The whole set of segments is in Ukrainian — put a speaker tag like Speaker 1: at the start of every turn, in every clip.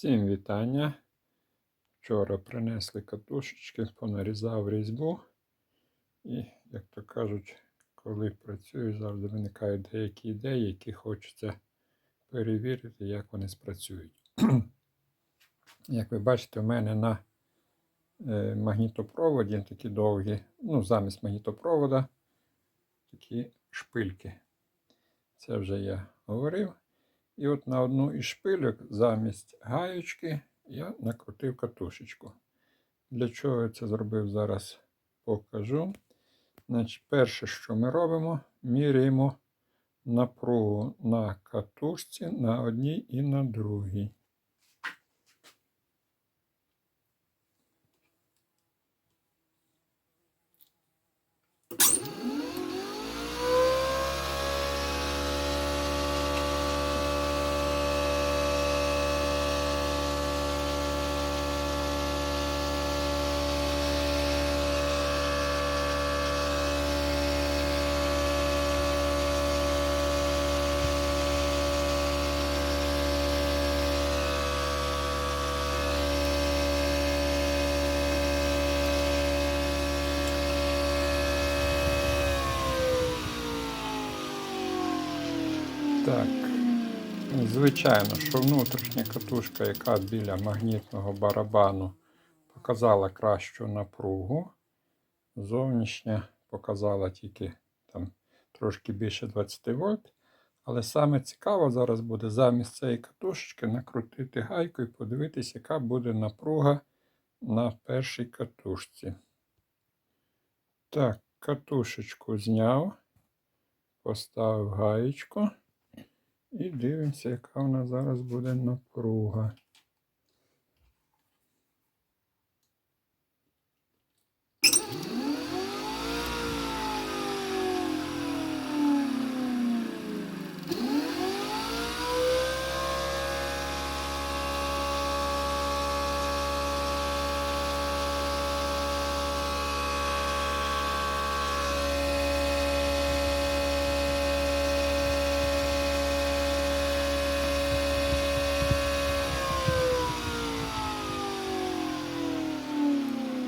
Speaker 1: Всім вітання. Вчора принесли катушечки, понарізав різьбу. І, як то кажуть, коли працюю, завжди виникають деякі ідеї, які хочеться перевірити, як вони спрацюють. Як ви бачите, у мене на е, магнітопроводі такі довгі, ну, замість магнітопровода, такі шпильки. Це вже я говорив. І от на одну із шпильок замість гаєчки я накрутив катушечку. Для чого я це зробив, зараз покажу. Значить, Перше, що ми робимо, міряємо напругу на катушці на одній і на другій. Так, звичайно, що внутрішня катушка, яка біля магнітного барабану, показала кращу напругу. Зовнішня показала тільки там трошки більше 20 вольт. Але саме цікаво зараз буде замість цієї катушечки накрутити гайку і подивитися, яка буде напруга на першій катушці. Так, катушечку зняв, поставив гаєчку. І дивимося, яка у нас зараз буде напруга.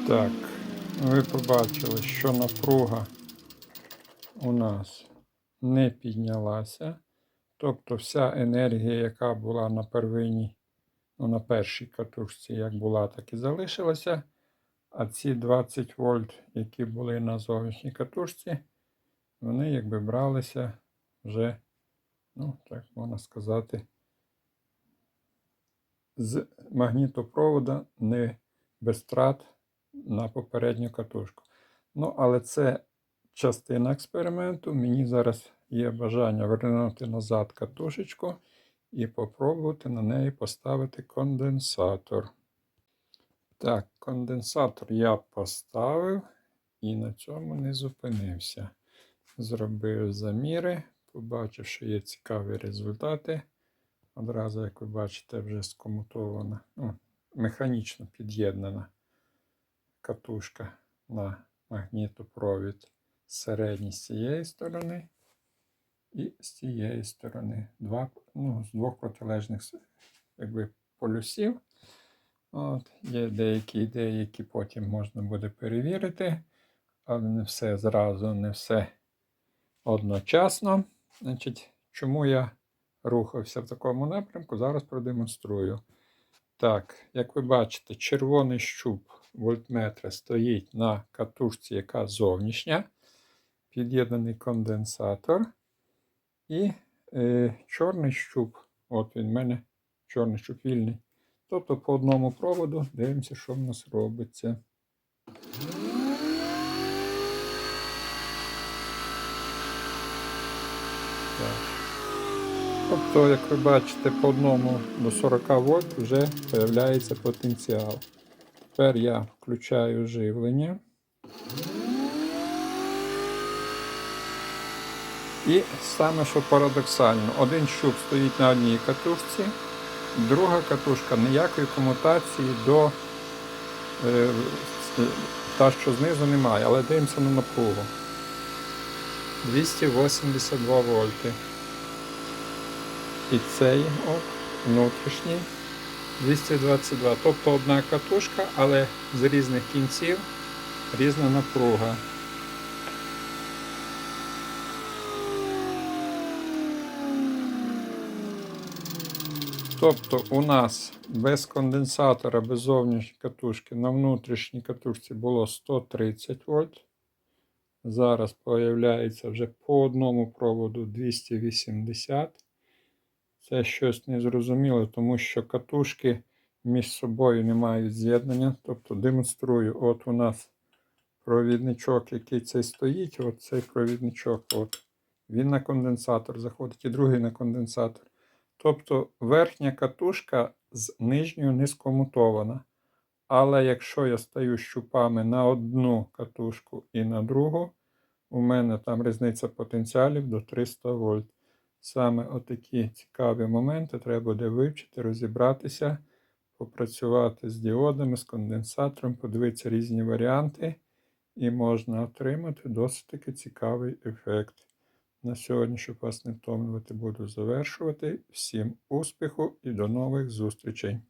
Speaker 1: Так, ви побачили, що напруга у нас не піднялася. Тобто вся енергія, яка була на первинній, ну, на першій катушці, як була, так і залишилася. А ці 20 вольт, які були на зовнішній катушці, вони якби бралися вже, ну, так можна сказати, з магнітопровода не без втрат на попередню катушку. Ну, але це частина експерименту. Мені зараз є бажання вернути назад катушечку і попробувати на неї поставити конденсатор. Так, конденсатор я поставив і на цьому не зупинився. Зробив заміри, побачив, що є цікаві результати. Одразу, як ви бачите, вже скомутована, ну, механічно під'єднана катушка на магнітопровід середній з цієї сторони і з цієї сторони. Два, ну, З двох протилежних якби, полюсів. От, Є деякі ідеї, які потім можна буде перевірити, але не все зразу, не все одночасно. Значить, Чому я рухався в такому напрямку, зараз продемонструю. Так, як ви бачите, червоний щуп вольтметра стоїть на катушці, яка зовнішня, під'єднаний конденсатор. І е, чорний щуп. От він в мене чорний щуп вільний. Тобто по одному проводу дивимося, що в нас робиться. Тобто, як ви бачите, по одному до 40 вольт вже з'являється потенціал. Тепер я включаю живлення. І саме що парадоксально, один щуп стоїть на одній катушці, друга катушка ніякої комутації до е, та, що знизу немає, але дивимося на напругу. 282 вольти. І цей от, внутрішній 222. Тобто одна катушка, але з різних кінців різна напруга. Тобто у нас без конденсатора, без зовнішньої катушки на внутрішній катушці було 130 вольт. Зараз появляється вже по одному проводу 280. Це щось незрозуміле, тому що катушки між собою не мають з'єднання. Тобто демонструю, от у нас провідничок, який цей стоїть, от цей провідничок, от, він на конденсатор заходить і другий на конденсатор. Тобто верхня катушка з нижньою не скомутована. Але якщо я стаю щупами на одну катушку і на другу, у мене там різниця потенціалів до 300 вольт. Саме отакі цікаві моменти треба буде вивчити, розібратися, попрацювати з діодами, з конденсатором, подивитися різні варіанти, і можна отримати досить таки цікавий ефект. На сьогодні, щоб вас не втомлювати, буду завершувати. Всім успіху і до нових зустрічей!